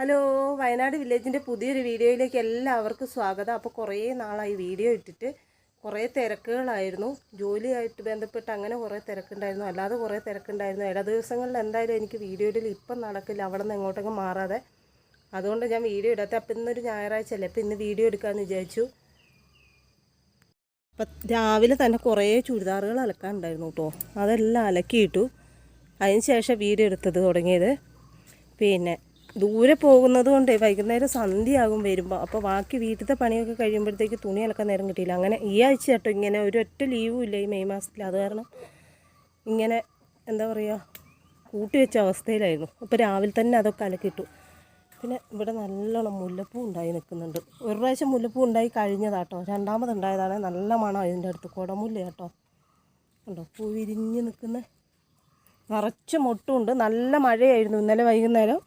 Hello Wayanad വില്ലേജിന്റെ പുതിയൊരു വീഡിയോയിലേക്ക് എല്ലാവർക്കും സ്വാഗതം. അപ്പോൾ കുറേ നാളായി വീഡിയോ ഇട്ടിട്ട് കുറേ തിരക്കുകളായിരുന്നു. ജോലിയായിട്ട് ബന്ധപ്പെട്ട് അങ്ങനെ കുറേ തിരക്കുണ്ടായിരുന്നു. അല്ലാതെ കുറേ തിരക്കുണ്ടായിരുന്നു. ഇട ദിവസങ്ങളിൽ എന്തായാലും എനിക്ക് വീഡിയോ വീഡിയോയിൽ ഇപ്പം നടക്കില്ല. അവിടെ നിന്ന് എങ്ങോട്ടൊക്കെ മാറാതെ. അതുകൊണ്ട് ഞാൻ വീഡിയോ ഇടാത്ത. അപ്പം ഇന്നൊരു ഞായറാഴ്ച അല്ലേ? അപ്പം ഇന്ന് വീഡിയോ എടുക്കാമെന്ന് വിചാരിച്ചു. അപ്പം രാവിലെ തന്നെ കുറേ ചുരിദാറുകൾ അലക്കാനുണ്ടായിരുന്നു കേട്ടോ. അതെല്ലാം അലക്കിയിട്ടു. അതിന് ശേഷം വീഡിയോ എടുത്തത് തുടങ്ങിയത്. പിന്നെ ദൂരെ പോകുന്നത് കൊണ്ട് വൈകുന്നേരം സന്ധ്യയാകും വരുമ്പോൾ അപ്പോൾ ബാക്കി വീട്ടിലത്തെ പണിയൊക്കെ കഴിയുമ്പോഴത്തേക്ക് തുണി അലക്കാൻ നേരം കിട്ടിയില്ല. അങ്ങനെ ഈ ആഴ്ച കേട്ടോ ഇങ്ങനെ ഒരൊറ്റ ലീവും ഇല്ല ഈ മെയ് മാസത്തിൽ അത് കാരണം ഇങ്ങനെ എന്താ പറയുക കൂട്ടി വെച്ച അവസ്ഥയിലായിരുന്നു. അപ്പോൾ രാവിലെ തന്നെ അതൊക്കെ അലക്കിട്ടു പിന്നെ ഇവിടെ നല്ലോണം മുല്ലപ്പൂ ഉണ്ടായി നിൽക്കുന്നുണ്ട്. ഒരു പ്രാവശ്യം മുല്ലപ്പൂ ഉണ്ടായി കഴിഞ്ഞതാട്ടോ രണ്ടാമത് ഉണ്ടായതാണ്. നല്ല മണം ഇതിന്റെ അടുത്ത്. കുടമുല്ല കേട്ടോ. ഉണ്ടോ പൂ വിരിഞ്ഞ് നിൽക്കുന്ന. നിറച്ച് മുട്ടുണ്ട് നല്ല മഴയായിരുന്നു. ഇന്നലെ വൈകുന്നേരം.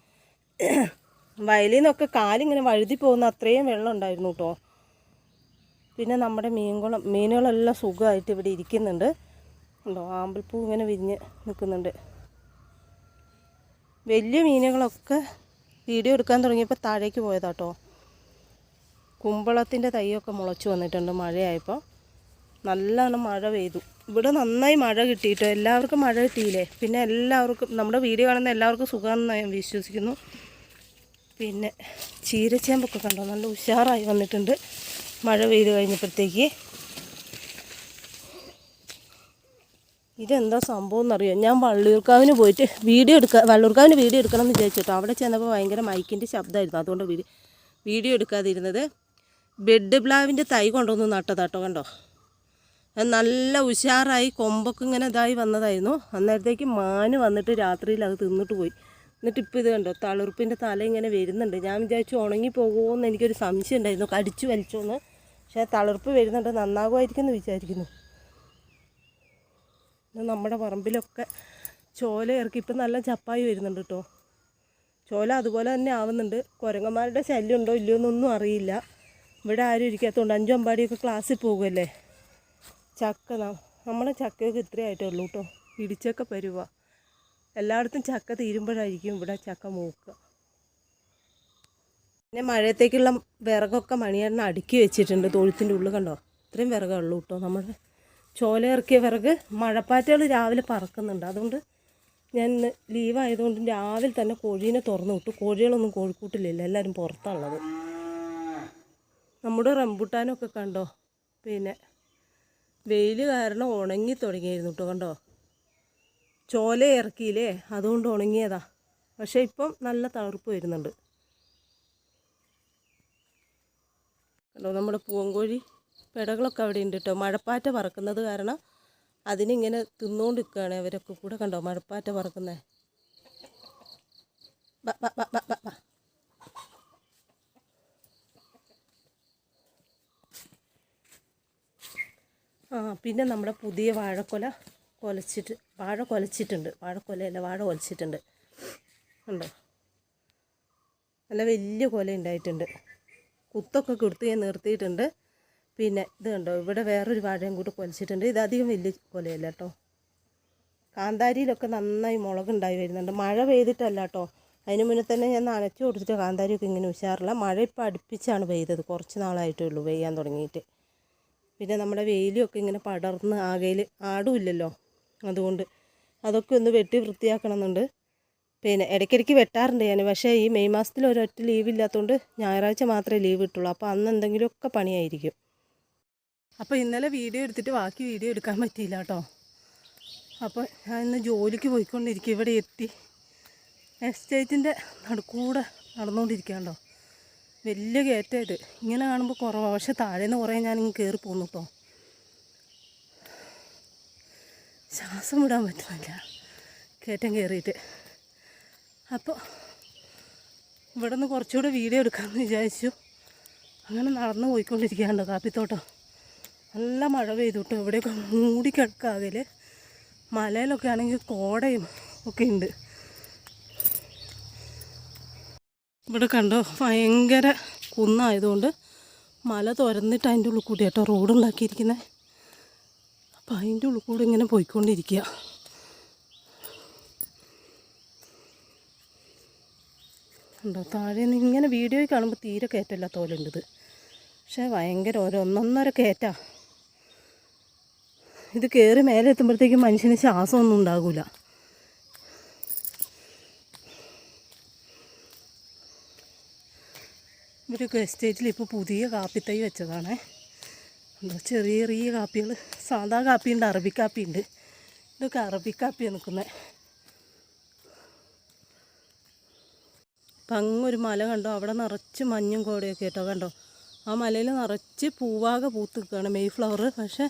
വയലിൽ നിന്നൊക്കെ കാലിങ്ങനെ വഴുതി പോകുന്ന അത്രയും വെള്ളം ഉണ്ടായിരുന്നു കേട്ടോ. പിന്നെ നമ്മുടെ മീൻകുളം മീനുകളെല്ലാം സുഖമായിട്ട് ഇവിടെ ഇരിക്കുന്നുണ്ട്. ഉണ്ടോ? ആമ്പൽപ്പൂ ഇങ്ങനെ വിരിഞ്ഞ് നിൽക്കുന്നുണ്ട്. വലിയ മീനുകളൊക്കെ വീഡിയോ എടുക്കാൻ തുടങ്ങിയപ്പോൾ താഴേക്ക് പോയതാ പോയതാട്ടോ കുമ്പളത്തിന്റെ തൈയൊക്കെ മുളച്ചു വന്നിട്ടുണ്ട് മഴയായപ്പോൾ. നല്ലോണം മഴ പെയ്തു. ഇവിടെ നന്നായി മഴ കിട്ടിയിട്ട് എല്ലാവർക്കും മഴ കിട്ടിയില്ലേ? പിന്നെ എല്ലാവർക്കും നമ്മുടെ വീഡിയോ കാണുന്ന എല്ലാവർക്കും സുഖമാണെന്ന് ഞാൻ വിശ്വസിക്കുന്നു. പിന്നെ ചീരച്ചേമ്പൊക്കെ കണ്ടോ? നല്ല ഉഷാറായി വന്നിട്ടുണ്ട്. മഴ പെയ്ത് കഴിഞ്ഞപ്പോഴത്തേക്ക്. ഇതെന്താ സംഭവം എന്നറിയോ? ഞാൻ വള്ളിയൂർക്കാവിന് പോയിട്ട് വീഡിയോ എടുക്കാൻ വള്ളൂർക്കാവിന് വീഡിയോ എടുക്കണം എന്ന് വിചാരിച്ചിട്ടോ അവിടെ ചെന്നപ്പോൾ ഭയങ്കര മൈക്കിന്റെ ശബ്ദമായിരുന്നു. അതുകൊണ്ട് വീഡിയോ എടുക്കാതിരുന്നത്. ബെഡ് പ്ലാവിന്റെ തൈ കൊണ്ടുവന്ന് നട്ടതാട്ടോ കണ്ടോ? നല്ല ഉഷാറായി കൊമ്പൊക്കെ ഇങ്ങനെ ഇതായി വന്നതായിരുന്നു. അന്നേരത്തേക്ക് മാന് വന്നിട്ട് രാത്രിയിൽ അത് തിന്നിട്ട് പോയി. എന്നിട്ട് ഇപ്പോൾ ഇത് കണ്ടോ? തളിർപ്പിന്റെ തല ഇങ്ങനെ വരുന്നുണ്ട്. ഞാൻ വിചാരിച്ചു ഉണങ്ങി പോകുമോ എന്ന് എനിക്കൊരു സംശയം ഉണ്ടായിരുന്നു. കടിച്ചു വലിച്ചോന്ന്. പക്ഷേ തളിർപ്പ് വരുന്നുണ്ട്. നന്നാകുമായിരിക്കും എന്ന് വിചാരിക്കുന്നു നമ്മുടെ പറമ്പിലൊക്കെ ചോല ഇറക്കി. ഇപ്പം നല്ല ചപ്പായി വരുന്നുണ്ട് കേട്ടോ. ചോല അതുപോലെ തന്നെ ആവുന്നുണ്ട്. കുരങ്ങന്മാരുടെ ശല്യം ഉണ്ടോ ഇല്ലയോ എന്നൊന്നും അറിയില്ല. ഇവിടെ ആരും ഇരിക്കാത്തതുകൊണ്ട് അഞ്ചും അമ്പാടിയൊക്കെ ക്ലാസ്സിൽ പോകുമല്ലേ ചക്ക നമ്മളെ ചക്കയൊക്കെ ഇത്രയായിട്ടേ ഉള്ളൂ കേട്ടോ. ഇടിച്ചൊക്കെ പരുവ. എല്ലായിടത്തും ചക്ക തീരുമ്പോഴായിരിക്കും ഇവിടെ ചക്ക മൂക്കുക. പിന്നെ മഴയത്തേക്കുള്ള വിറകൊക്കെ മണിയേണ്ണ അടുക്കി വെച്ചിട്ടുണ്ട് തൊഴുത്തിന്റെ ഉള്ളിൽ കണ്ടോ? ഇത്രയും വിറകേ ഉള്ളൂ കേട്ടോ. നമ്മുടെ ചോല ഇറക്കിയ വിറക് മഴപ്പാറ്റകൾ രാവിലെ പറക്കുന്നുണ്ട്. അതുകൊണ്ട് ഞാൻ ഇന്ന് ലീവായതുകൊണ്ട് രാവിലെ തന്നെ കോഴീനെ തുറന്നു വിട്ടു. കോഴികളൊന്നും കോഴിക്കൂട്ടിലില്ല. എല്ലാവരും പുറത്താണുള്ളത്. നമ്മുടെ റംബുട്ടാനൊക്കെ കണ്ടോ? പിന്നെ വെയിൽ കാരണം ഉണങ്ങി തുടങ്ങിയായിരുന്നു കേട്ടോ കണ്ടോ? ചോല ഇറക്കിയില്ലേ? അതുകൊണ്ട് ഉണങ്ങിയതാ. പക്ഷേ ഇപ്പം നല്ല തളർപ്പ് വരുന്നുണ്ട്. കണ്ടോ നമ്മുടെ പൂങ്കോഴി പിടകളൊക്കെ അവിടെ ഉണ്ട് കേട്ടോ. മഴപ്പാറ്റ പറക്കുന്നത് കാരണം അതിനിങ്ങനെ തിന്നുകൊണ്ട് നിൽക്കുകയാണ് അവരൊക്കെ കൂടെ കണ്ടോ മഴപ്പാറ്റ പറക്കുന്നേ. ആ പിന്നെ നമ്മുടെ പുതിയ വാഴക്കൊല. കൊലച്ചിട്ട് വാഴ കൊലച്ചിട്ടുണ്ട്. വാഴക്കൊലയല്ല വാഴ കൊലച്ചിട്ടുണ്ട്. ഉണ്ടോ നല്ല വലിയ കൊല ഉണ്ടായിട്ടുണ്ട്. കുത്തൊക്കെ കൊടുത്ത് ഞാൻ നിർത്തിയിട്ടുണ്ട്. പിന്നെ ഇത് കണ്ടോ? ഇവിടെ വേറൊരു വാഴയും കൂടി കൊലച്ചിട്ടുണ്ട്. ഇത് അധികം വലിയ കൊലയല്ല കേട്ടോ. കാന്താരിയിലൊക്കെ നന്നായി മുളകുണ്ടായി വരുന്നുണ്ട്. മഴ പെയ്തിട്ടല്ല കേട്ടോ. അതിന് മുന്നേ തന്നെ ഞാൻ നനച്ചു കൊടുത്തിട്ട് കാന്താരിയൊക്കെ ഇങ്ങനെ ഉഷാറില്ല മഴ ഇപ്പോൾ അടുപ്പിച്ചാണ് പെയ്തത്. കുറച്ച് നാളായിട്ടേ ഉള്ളൂ പെയ്യാൻ തുടങ്ങിയിട്ട്. പിന്നെ നമ്മുടെ വെയിലൊക്കെ ഇങ്ങനെ പടർന്ന് ആകയിൽ ആടുമില്ലല്ലോ അതുകൊണ്ട് അതൊക്കെ ഒന്ന് വെട്ടി വൃത്തിയാക്കണമെന്നുണ്ട്. പിന്നെ ഇടയ്ക്കിടയ്ക്ക് വെട്ടാറുണ്ട് ഞാൻ. പക്ഷേ ഈ മെയ് മാസത്തിൽ ഒരൊറ്റ ലീവ് ഇല്ലാത്തതുകൊണ്ട് ഞായറാഴ്ച മാത്രമേ ലീവ് കിട്ടുള്ളൂ അപ്പോൾ അന്ന് എന്തെങ്കിലുമൊക്കെ പണിയായിരിക്കും. അപ്പോൾ ഇന്നലെ വീഡിയോ എടുത്തിട്ട് ബാക്കി വീഡിയോ എടുക്കാൻ പറ്റിയില്ല കേട്ടോ. അപ്പോൾ ഞാൻ ഇന്ന് ജോലിക്ക് പോയിക്കൊണ്ടിരിക്കും ഇവിടെ എത്തി. എസ്റ്റേറ്റിന്റെ നടുക്കൂടെ നടന്നുകൊണ്ടിരിക്കുകയാണോ വലിയ കയറ്റമായിട്ട് ഇങ്ങനെ കാണുമ്പോൾ കുറവാണ് പക്ഷേ താഴേന്ന് കുറേ ഞാൻ കയറി പോകുന്നു കേട്ടോ. ശ്വാസം വിടാൻ പറ്റുന്നില്ല കയറ്റം കയറിയിട്ട്. അപ്പോൾ ഇവിടെ നിന്ന് കുറച്ചുകൂടെ വീഡിയോ എടുക്കാമെന്ന് വിചാരിച്ചു. അങ്ങനെ നടന്നു പോയിക്കൊണ്ടിരിക്കുകയാണല്ലോ കാപ്പിത്തോട്ടം. നല്ല മഴ പെയ്തു കേട്ടോ ഇവിടെയൊക്കെ മൂടിക്കിടക്കാകൽ മലയിലൊക്കെ ആണെങ്കിൽ കോടയും ഒക്കെ ഉണ്ട്. ഇവിടെ കണ്ടോ? ഭയങ്കര കുന്നായതുകൊണ്ട് മല തുരന്നിട്ട് അതിന്റെ ഉള്ളിൽ കൂടി കേട്ടോ റോഡ് അപ്പോൾ അതിന്റെ ഉള്ളിൽ കൂടെ ഇങ്ങനെ പോയിക്കൊണ്ടിരിക്കുക. ഉണ്ടോ താഴെ നിന്ന് ഇങ്ങനെ വീഡിയോ കാണുമ്പോൾ തീരെ കയറ്റമില്ല തോലുണ്ടത് പക്ഷേ ഭയങ്കര ഓരോ ഒന്നൊന്നര കയറ്റാ. ഇത് കയറി മേലെ എത്തുമ്പോഴത്തേക്കും മനുഷ്യന് ശ്വാസമൊന്നും ഉണ്ടാകില്ല ഇവരൊക്കെ എസ്റ്റേറ്റിൽ ഇപ്പോൾ പുതിയ കാപ്പിത്തൈ വെച്ചതാണേ. ചെറിയ ചെറിയ കാപ്പികൾ സാധാ കാപ്പിയുണ്ട് അറബി കാപ്പിയുണ്ട്. ഇതൊക്കെ അറബി കാപ്പിയാണ് നിൽക്കുന്നത്. അപ്പം അങ്ങൊരു മല കണ്ടോ? അവിടെ നിറച്ച് മഞ്ഞും കോടയൊക്കെ കേട്ടോ കണ്ടോ? ആ മലയിൽ നിറച്ച് പൂവാകെ പൂത്ത് നിൽക്കുകയാണ് മെയ് ഫ്ലവർ പക്ഷേ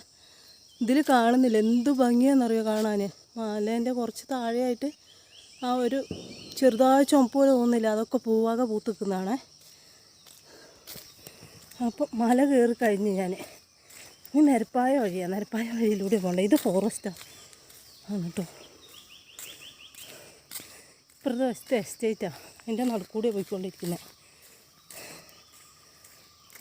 ഇതിൽ കാണുന്നില്ല. എന്ത് ഭംഗിയാണെന്നറിയോ കാണാൻ? മലേന്റെ കുറച്ച് താഴെയായിട്ട് ആ ഒരു ചെറുതായ ചുമപ്പ് പോലെ തോന്നുന്നില്ല. അതൊക്കെ പൂവാകെ പൂത്ത് നിൽക്കുന്നതാണേ. അപ്പം മല കയറി കഴിഞ്ഞ് ഞാൻ. ഈ നെരപ്പായ വഴിയാണ് നെരപ്പായ വഴിയിലൂടെ പോകണ്ടേ. ഇത് ഫോറസ്റ്റാണ് ആണ് കേട്ടോ ഇപ്പുറത്തെ എസ്റ്റേറ്റാണ് എന്റെ നടുക്കൂടെ പോയിക്കൊണ്ടിരിക്കുന്നത്